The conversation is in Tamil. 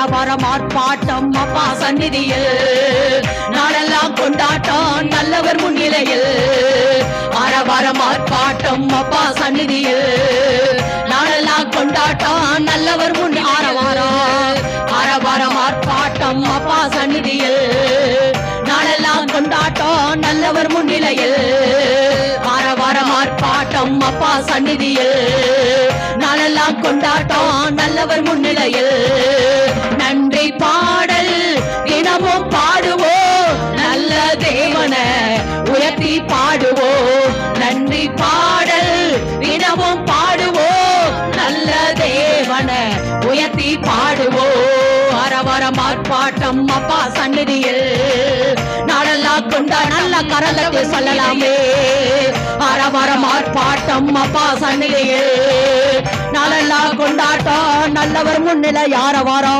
ஆரவாரம் ஆர்ப்பாட்டம் அப்பா சந்நிதியில். நாளெல்லாம் கொண்டாட்டம் நல்லவர் முன்னிலையில். ஆரவாரம் ஆர்ப்பாட்டம் அப்பா சந்நிதியில். நாளெல்லாம் கொண்டாட்டம் நல்லவர் முன் ஆரவாரம். ஆரவாரம் ஆர்ப்பாட்டம் அப்பா சந்நிதியில். நாளெல்லாம் கொண்டாட்டம் நல்லவர் முன்னிலையில். ஆரவாரம் ஆர்ப்பாட்டம் அப்பா சந்நிதியில். நாளெல்லாம் கொண்டாட்டம் நல்லவர் முன்னிலையில். நன்றி பாடுவோம். நன்றி பாடல் தினமும் பாடுவோம். நல்ல தேவன உயர்த்தி பாடுவோம். அரவரம் ஆர்ப்பாட்டம் அப்பா சந்நிதியில் நாடெல்லாம் கொண்டா நல்ல கரலுக்கு சொல்லலாமே. அரவரம் ஆர்ப்பாட்டம் அப்பா சந்நிதியில் நாளெல்லாம் கொண்டாட்டம். நல்லவர் முன்னிலை யார வாரம்